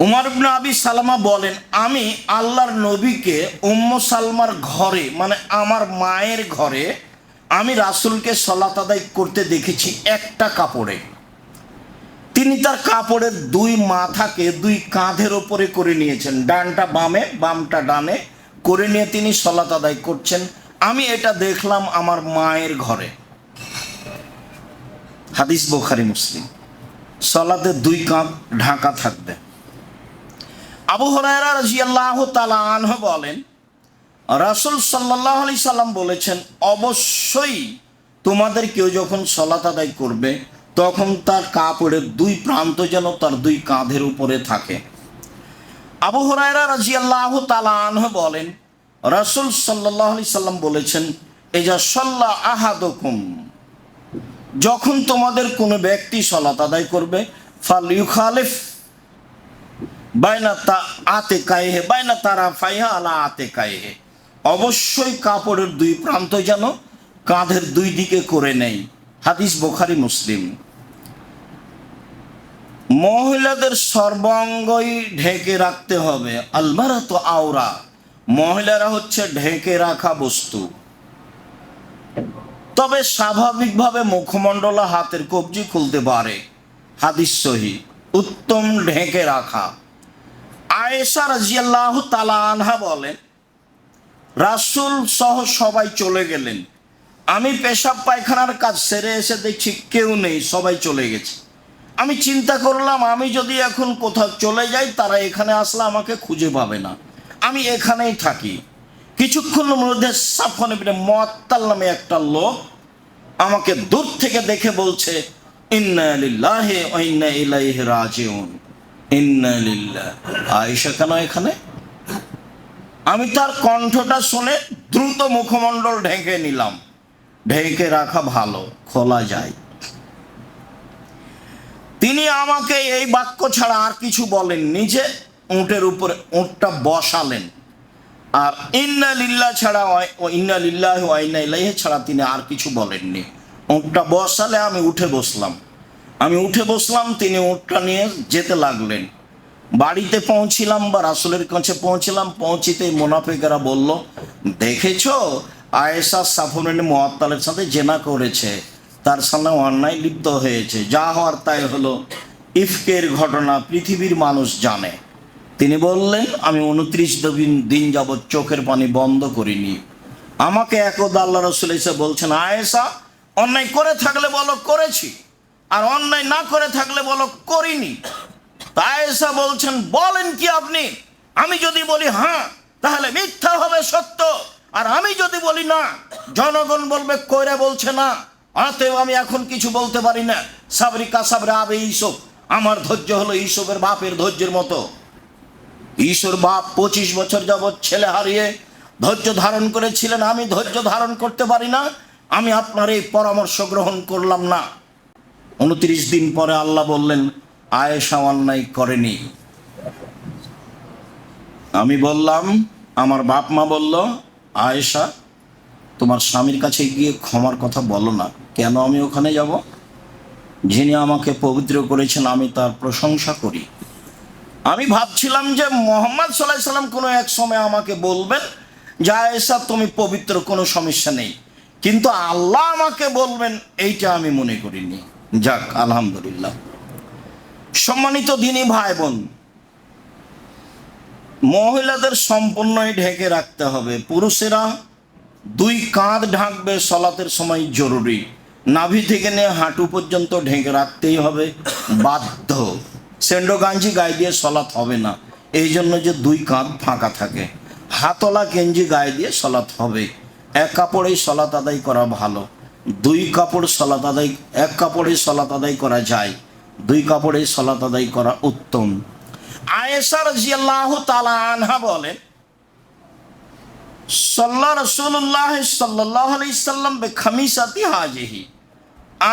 উমার আবি সালামা বলেন, আমি আল্লাহর নবীকে উম্ম সালমার ঘরে মানে আমার মায়ের ঘরে, আমি রাসূলকে সলাত আদায় করতে দেখেছি একটা কাপড়ে। তিনি তার কাপড়ের দুই মাথাকে দুই কাঁধের ওপরে করে নিয়েছেন। ডানটা বামে, বামটা ডানে করে নিয়ে তিনি সলাত আদায় করছেন। আমি এটা দেখলাম আমার মায়ের ঘরে। হাদিস বোখারি মুসলিম। সলাতে দুই কাঁধ ঢাকা থাকবে। আবু হরায়রা রাজিয়াল্লাহ তালা আনহ বলেন, রাসুল সাল্লাহ আলি সাল্লাম বলেছেন, অবশ্যই তোমাদের কেউ যখন সলাত আদায় করবে, তখন তার কাপড়ের দুই প্রান্ত যেন তার দুই কাঁধের উপরে থাকে। আবু হরায়রা রাজিয়াল্লাহ তালা আনহ বলেন, রাসুল সাল্লাহ আলি সাল্লাম বলেছেন এই যা সল্লাহ আহাদকুম, যখন তোমাদের কোনো ব্যক্তি সলাত আদায় করবে, ফাল ইউখালিফ আতে কায়েহে বাইনা তারা ফাইহা আলা আতে কায়েহে অবশ্যই কাপড়ের দুই প্রান্ত যেন কাঁধের দুই দিকে করে নেই হাদিস বোখারি মুসলিম মহিলাদের সর্বাঙ্গই ঢেকে রাখতে হবে। আলমারা তো আওরা। মহিলারা হচ্ছে ঢেকে রাখা বস্তু। তবে স্বাভাবিকভাবে মুখমণ্ডল হাতের কবজি খুলতে পারে। হাদিস সহি। উত্তম ঢেকে রাখা। আয়েশা রাজিয়াল্লাহ তালা আনহা বলেন, রাসুল সহ সবাই চলে গেলেন। আমি পেশাব পায়খানার কাজ সেরে এসে দেখছি কেউ নেই, সবাই চলে গেছে। আমি চিন্তা করলাম, আমি যদি এখন কোথাও চলে যাই, তারা এখানে আসলে আমাকে খুঁজে পাবে না। আমি এখানেই থাকি। কিছুক্ষণের মধ্যে সাফনে বিনে মত্তাল নামে একটা লোক আমাকে দূর থেকে দেখে বলছে, ইন্না লিল্লাহি ইন্না ইলাইহি রাজিউন। আয়েশা কেন এখানে? আমি তার কণ্ঠটা শুনে দ্রুত মুখমণ্ডল ঢেকে নিলাম। ঢেকে রাখা ভালো, খোলা যায়। তিনি আমাকে এই বাক্য ছাড়া আর কিছু বলেন নিজে উঁটের উপরে উঁটটা বসালেন। আর ইন্না লিল্লা ছাড়া ও ইন্না লিল্লাহ ছাড়া তিনি আর কিছু বলেননি। উঁটটা বসালে আমি উঠে বসলাম। আমি উঠে বসলাম, তিনি উঠটা নিয়ে যেতে লাগলেন। বাড়িতে পৌঁছিলাম বা রাসুলের কাছে পৌঁছিলাম পৌঁছিতে মোনাফেকেরা বলল, দেখেছ, আয়েশা সাফরিন মোয়াত্তালের সাথে জেনা করেছে, তার সামনে অন্যায় লিপ্ত হয়েছে, যা হওয়ার তাই হলো, ইফকের ঘটনা পৃথিবীর মানুষ জানে। তিনি বললেন, আমি উনত্রিশ দিন দিন যাবৎ চোখের পানি বন্ধ করিনি। আমাকে একদা আল্লাহ রসুল এসে বলছেন, আয়েশা, অন্যায় করে থাকলে বলো, করেছি আর অন্যায় না করে থাকলে বলো করিনি। তা আয়েশা বলছেন, বলেন কি আপনি? আমি যদি বলি হ্যাঁ তাহলে মিথ্যা হবে সত্য। আর আমি যদি বলি না, জনগণ বলবে, কইরে বলছে না। অতএব আমি এখন কিছু বলতে পারি না। সাবরিকা সাবরে আবে ইসব। আমার ধৈর্য হলো ইসবের বাপের ধৈর্যের মতো। ঈশ্বর বাপ পঁচিশ বছর যাবৎ ছেলে হারিয়ে ধৈর্য ধারণ করেছিলেন। আমি ধৈর্য ধারণ করতে পারি না। আমি আপনার এই পরামর্শ গ্রহণ করলাম না। উনত্রিশ দিন পরে আল্লাহ বললেন, আয়েশা অন্যায় করেনি। আমি বললাম, আমার বাপ মা বলল, আয়েশা, তোমার স্বামীর কাছে গিয়ে ক্ষমার কথা বলো না, কেন আমি ওখানে যাব? যিনি আমাকে পবিত্র করেছেন, আমি তার প্রশংসা করি। আমি ভাবছিলাম যে মোহাম্মদ সাল্লাহ সাল্লাম কোনো এক সময় আমাকে বলবেন যে, আয়েশা, তুমি পবিত্র, কোনো সমস্যা নেই। কিন্তু আল্লাহ আমাকে বলবেন, এইটা আমি মনে করিনি। যাক, আলহামদুলিল্লাহ। সম্মানিত দিনী ভাই বোন মহিলাদের সম্পূর্ণই ঢেকে রাখতে হবে। পুরুষেরা দুই কাঁধ ঢাকবে, সলাতের সময় জরুরি। নাভি থেকে নিয়ে হাঁটু পর্যন্ত ঢেকে রাখতেই হবে, বাধ্য। সেন্ডো গাঞ্জি গায়ে দিয়ে সলাৎ হবে না। এই জন্য যে দুই কাঁধ ফাঁকা থাকে। হাতলা গেঞ্জি গায়ে দিয়ে সলাৎ হবে। এক কাপড়েই সলাৎ আদায় করা ভালো। দুই কাপড় সলাত আদায়, এক কাপড়ে সলাত আদায় করা যায়, দুই কাপড়ে সলাত আদায় করা উত্তম। আয়েশা রাজিয়াল্লাহু তাআলা আনহা বলেন, সাল্লা রসুল্লাহ সাল্লাহ আলি সাল্লাম খামিসাতি হাজিহি।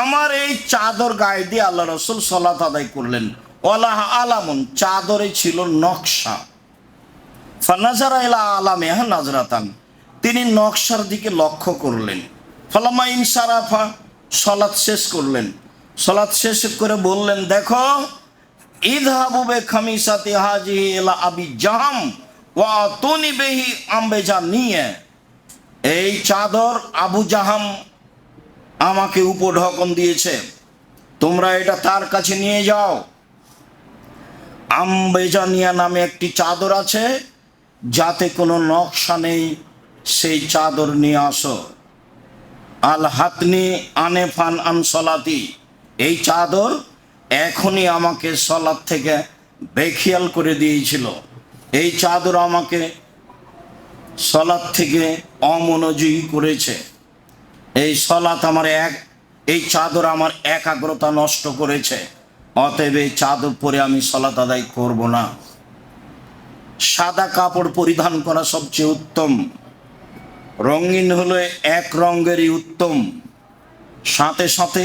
আমার এই চাদর গায়ে দিয়ে আল্লাহ রসুল সলাত আদায় করলেন। ওলাহ আলামুন, চাদরে ছিল নকশা। ফানাজারা এলা আলামে হ্যাঁ নাজরাতান, তিনি নকশার দিকে লক্ষ্য করলেন। ফলামা ইনসারাফা সলাৎ শেষ করলেন। সলাৎ শেষ করে বললেন, দেখো ইদহাবু বে খামিসাতি হাজিহি ইলা আবি জাহাম, ওয়া তুনি বেহি আম্বেজা নিয়ে, এই চাদর আবু জাহাম আমাকে উপঢকন দিয়েছে। তোমরা এটা তার কাছে নিয়ে যাও। আম্বেজানিয়া নামে একটি চাদর আছে, যাতে কোনো নকশা নেই, সেই চাদর নিয়ে আসো। আল হাতনি আনেফান আন সলাতি। এই চাদর এখনই আমাকে সলাদ থেকে বেখিয়াল করে দিয়েছিল। এই চাদর আমাকে সলাদ থেকে অমনোযোগী করেছে। এই সলাত আমার এক, এই চাদর আমার একাগ্রতা নষ্ট করেছে। অতএব এই চাদর পরে আমি সলাত আদায় করব না। সাদা কাপড় পরিধান করা সবচেয়ে উত্তম। রঙিন হলো এক রঙেরই উত্তম। সাথে সাথে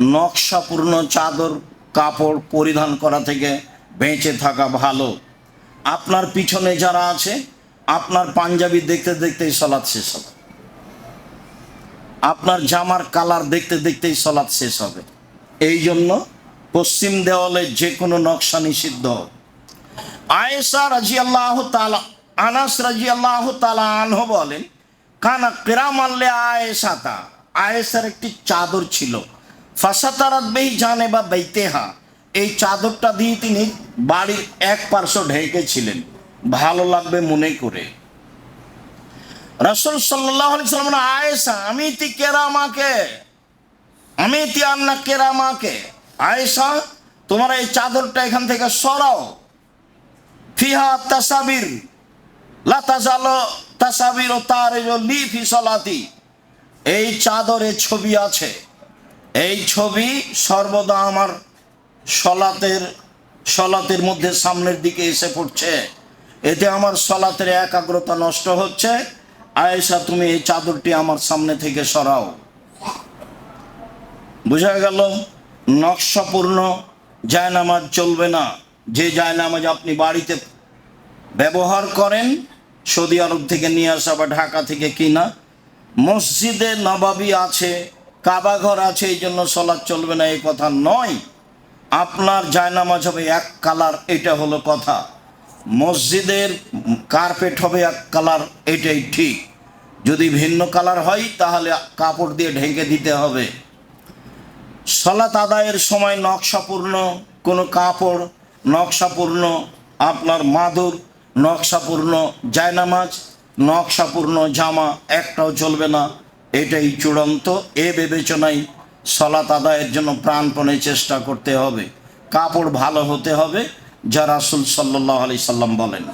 নকশাপূর্ণ চাদর কাপড় পরিধান করা থেকে বেঁচে থাকা ভালো। আপনার পিছনে যারা আছে, আপনার পাঞ্জাবি দেখতে দেখতেই সলাৎ শেষ হবে। আপনার জামার কালার দেখতে দেখতেই সলাৎ শেষ হবে। এই জন্য পশ্চিম দেওয়ালে যে কোনো নকশা নিষিদ্ধ। আয়েশা রাজি আল্লাহ তালা আনাস রাজি আল্লাহ তালা আনহ বলেন কানা কেরাম আল্লে আয়েশাতা আয়েশার একটি চাদর ছিল। ফাসাতারাত বেহি জানে বা বেইতেহা এই চাদরটা দিয়ে তিনি বাড়ির এক পার্শ্ব ঢেকেছিলেন। ভালো লাগবে মনে করে। রসুল সাল্লাহ সাল্লাম আয়েশা, আমি তি কেরামাকে, আমি তি আন্না কেরামাকে, আয়েশা, তোমার এই চাদরটা এখান থেকে সরাও। ফিহা তাসাবির লাতাজালো তাসাবির তার লি ফি সলাতি, এই চাদরে ছবি আছে। এই ছবি সর্বদা আমার সলাতের সলাতের মধ্যে সামনের দিকে এসে পড়ছে। এতে আমার সলাতের একাগ্রতা নষ্ট হচ্ছে। আয়েশা, তুমি এই চাদরটি আমার সামনে থেকে সরাও। বোঝা গেল? নকশাপূর্ণ, জায়নামাজ চলবে না। যে জায়নামাজ আপনি বাড়িতে ব্যবহার করেন সৌদি আরব থেকে নিয়ে আসা বা ঢাকা থেকে কিনা। মসজিদে নবাবি আছে, কাবাঘর আছে, এই জন্য সলাৎ চলবে না, এই কথা নয়। আপনার জায়নামাজ হবে এক কালার, এটা হলো কথা। মসজিদের কার্পেট হবে এক কালার, এটাই ঠিক। যদি ভিন্ন কালার হয়, তাহলে কাপড় দিয়ে ঢেকে দিতে হবে। সলাত আদায়ের সময় নকশাপূর্ণ কোনো কাপড়, নকশাপূর্ণ আপনার মাদুর নকশাপূর্ণ জায়নামাজ, নকশাপূর্ণ জামা একটাও চলবে না। এটাই চূড়ান্ত। এ বিবেচনায় সলাত আদায়ের জন্য প্রাণপণে চেষ্টা করতে হবে। কাপড় ভালো হতে হবে, যা রাসুল সাল্লাহ আলি সাল্লাম বলেন।